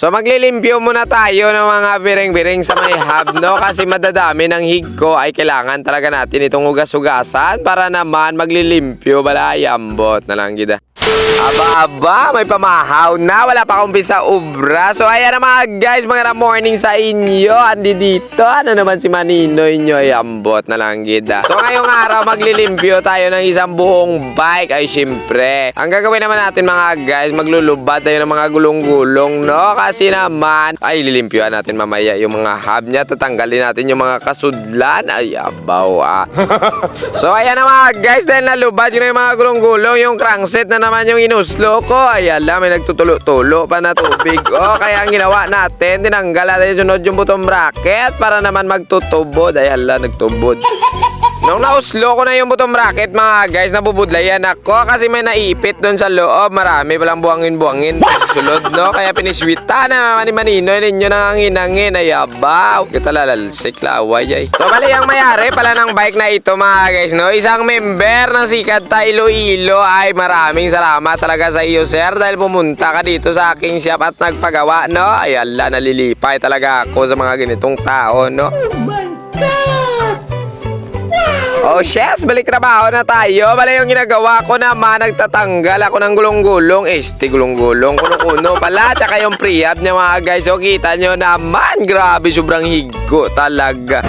So maglilimpyo muna tayo ng mga biring-biring sa may hub, no? Kasi madadami ng higko ay kailangan talaga natin itong ugas-ugasan para naman maglilimpyo bala yambot na lang gida. Aba, aba, may pamahaw na. Wala pa akong sa ubra. So, ayan na mga guys, mga morning sa inyo. Andi dito. Ano naman si Maninoy nyo? Ay, ambot na lang gida. So, ngayong araw, maglilimpyo tayo ng isang buong bike. Ay, syempre. Ang gagawin naman natin mga guys, maglulubad tayo ng mga gulong-gulong, no? Kasi naman, ay, lilimpyoan natin mamaya yung mga hub niya. Tatanggalin natin yung mga kasudlan. Ay, abaw, ah. So ayan na mga guys, dahil nalubad yun na yung mga gulong-gulong, yung crankset na naman yung inuslo ko. Ay ala, may nagtutulo-tulo pa na tubig. Oh, kaya ang ginawa natin, tinanggal natin yung sunod yung butong bracket para naman magtutubod. Ay ala, nagtubod. Nung nauslo ko na yung butong bracket mga guys, nabubudlayan ako kasi may naipit doon sa loob. Marami palang buhangin-buhangin sulod, no? Kaya piniswita na naman ni Manino ninyo nang hangin-hangin. Ay, abaw. Kita lalalsik, laway, ay. So, bali ang mayari pala ng bike na ito mga guys, no? Isang member ng Sikat ta Iloilo ay maraming salamat talaga sa iyo, sir, dahil pumunta ka dito sa aking shop at nagpagawa, no? Ay, ala, nalilipay talaga ako sa mga ganitong tao, no? Oh, shes, balik trabaho na tayo. Bala yung ginagawa ko naman, nagtatanggal ako ng gulong-gulong. Este, gulong-gulong, kuno-kuno pala. Tsaka yung pre-up niya mga guys. So, kita nyo naman. Grabe, sobrang higo talaga.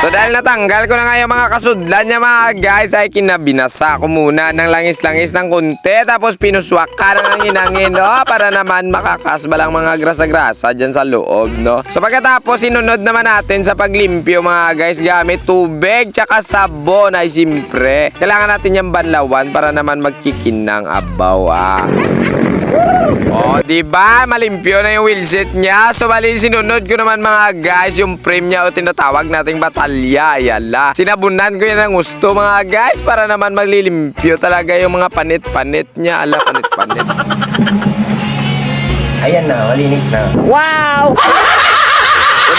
So dahil natanggal ko na nga yung mga kasudlan niya mga guys ay kinabinasa ko muna ng langis-langis ng kunti tapos pinuswak ka ng hangin-hangin no para naman makakasba lang mga grasa-grasa dyan sa loob no. So pagkatapos sinunod naman natin sa paglimpyo mga guys gamit tubig tsaka sabon ay simpre. Kailangan natin yung banlawan para naman magkikinang abaw ah. Oh, di ba? Malimpyo na yung wheelset niya. So, bali, sinunod ko naman mga guys, yung frame niya o tinatawag nating batalya. Ayala. Sinabunan ko yan ng gusto mga guys para naman maglilimpyo talaga yung mga panit-panit niya. Ala, panit-panit. Ayan na, malinis na. Wow!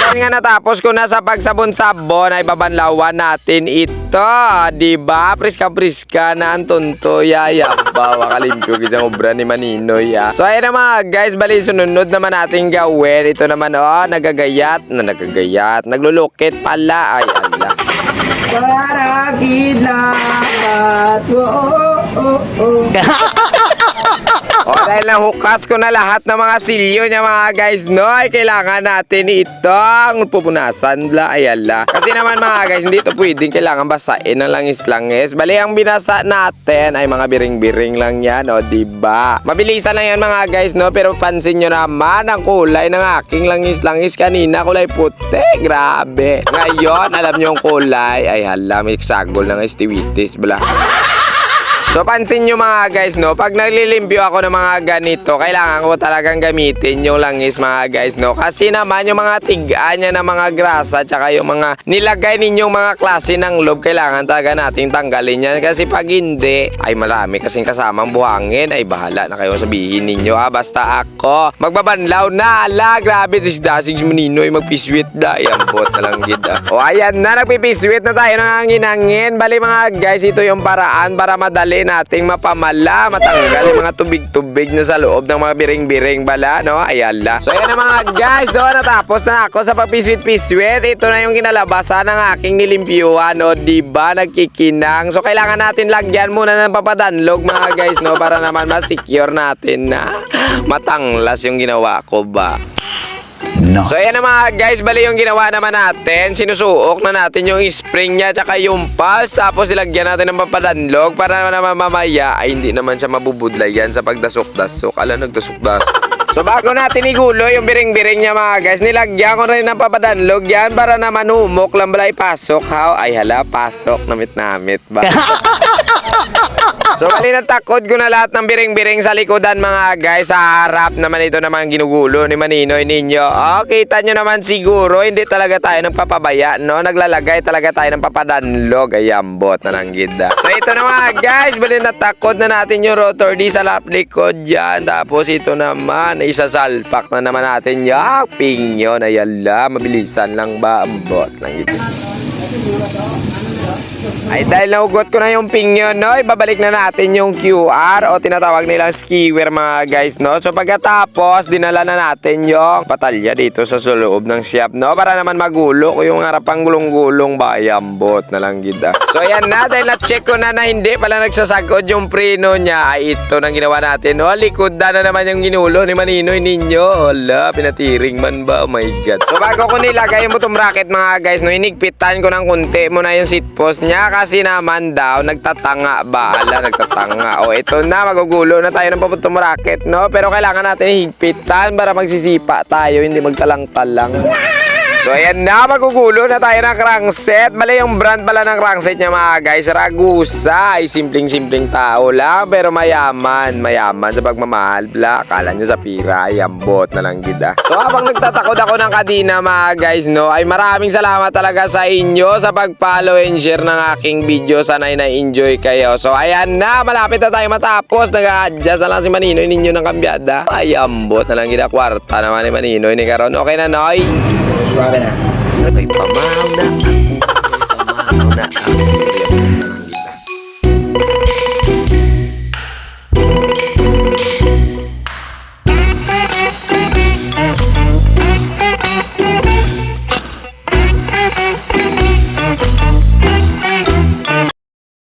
Dahil nga natapos ko na sa pagsabon-sabon ay babanlawan natin ito. Di ba? Priska-priska na ang tunto. Yaya ba? Wakalimpyo kisang obra ni Maninoy. Ah. So ayan na mga guys. Bali sunod naman natin gawin. Ito naman oh, nagagayat. Na nagagayat. Naglulukit pala. Ay, ala. Para kidnapat. Oh, oh, oh. O dahil nahukas ko na lahat ng mga silyo niya mga guys no ay kailangan natin itong pupunasan bla ay ala. Kasi naman mga guys hindi ito pwedeng kailangan basain ng langis-langis. Bali ang binasa natin ay mga biring-biring lang yan o diba? Mabilisan lang yan mga guys no pero pansin nyo naman ang kulay ng aking langis-langis kanina kulay puti. Grabe. Ngayon alam nyo yung kulay ay hala may sagol ng estiwitis bla. So pansin nyo mga guys no, pag naglilimpyo ako ng mga ganito, kailangan ko talagang gamitin yung langis mga guys no. Kasi naman yung mga tigaan niya ng mga grasa, tsaka yung mga nilagay ninyong mga klase ng loob, kailangan talaga nating tanggalin yan. Kasi pag hindi, ay marami kasing kasamang buhangin, ay bahala na kayo sabihin ninyo ah. Basta ako, magbabanlaw na, ala, grabe, this dasig si Maninoy, magpiswit da, ayan, bot na lang gid ah. O ayan na, nagpipiswit na tayo ng hangin-hangin. Bali mga guys, ito yung paraan para madali nating mapamala, matanggal yung mga tubig-tubig na sa loob ng mga biring-biring bala, no? Ayala. So ayan na mga guys, doon natapos na ako sa pagpiswit-piswit. Ito na yung kinalabasan ng aking nilimpyuhan, no? Diba? Nagkikinang. So kailangan natin lagyan muna ng papadanlog mga guys, no? Para naman ma-secure natin na matanglas yung ginawa ko ba. No. So ayan na mga guys, bali yung ginawa naman natin, sinusuok na natin yung spring niya tsaka yung pulse tapos ilagyan natin ng papadanlog para naman mamaya ay hindi naman siya mabubudlay yan sa pagdasok-dasok. Ala, nagdasok-dasok. So bago natin igulo yung biring-biring niya mga guys, nilagyan ko rin ng papadanlog yan para naman humok lang balay pasok. How? Ay hala, pasok. Namit-namit ba? So, bali takot ko na lahat ng biring-biring sa likodan mga guys. Sa harap naman ito naman ginugulo ni Maninoy ninyo. Oh, kita nyo naman siguro, hindi talaga tayo nagpapabaya, no? Naglalagay talaga tayo ng papadanlog. Ayambot na lang gida. So, ito na mga guys. Bali natakot na natin yung rotor di sa lap likod dyan. Tapos ito naman, isasalpak na naman natin yung ping yun. Ayala, mabilisan lang ba? Ambot lang gida. Ay dahil nahugot ko na yung ping yun, no, ibabalik na natin yung QR o tinatawag nilang skiwer mga guys, no. So pagkatapos, dinala na natin yung patalya dito sa loob ng siyap, no, para naman magulo ko yung harapang gulong-gulong bayambot na lang gida. So ayan na, dahil na-check ko na na hindi pala nagsasagod yung preno niya, ay ito nang ginawa natin, no. Likod na na naman yung ginulo ni Maninoy ninyo. Hala, pinatiring man ba? Oh my God. So bago ko nilagay yung bottom bracket mga guys, no, inigpitan ko ng kunti muna yung seat post niya kasi naman daw nagtatanga ba? Ala, nagtatanga. O ito na, magugulo na tayo ng papuntong bracket, no? Pero kailangan natin higpitan para magsisipa tayo, hindi magtalang-talang. So ayan na, magugulo na tayo ng crankset. Mali yung brand pala ng crankset niya mga guys. Ragusa. Ay simpleng-simpleng tao lang. Pero mayaman. Mayaman sa pagmamahal. Bla, akala nyo sa pira. Ay ambot na lang gida. So habang nagtatakod ako ng kadina mga guys, no, ay maraming salamat talaga sa inyo sa pag-follow and share ng aking video. Sana ay na-enjoy kayo. So ayan na, malapit na tayo matapos. Nag-adjust na lang si Maninoy ninyo ng kambyada. Ay ambot na lang gida. Kwarta naman ni Maninoy ni Karon. Okay na, Noy? Grabe na. Ako'y pamahaw na ako. Pamahaw na ako.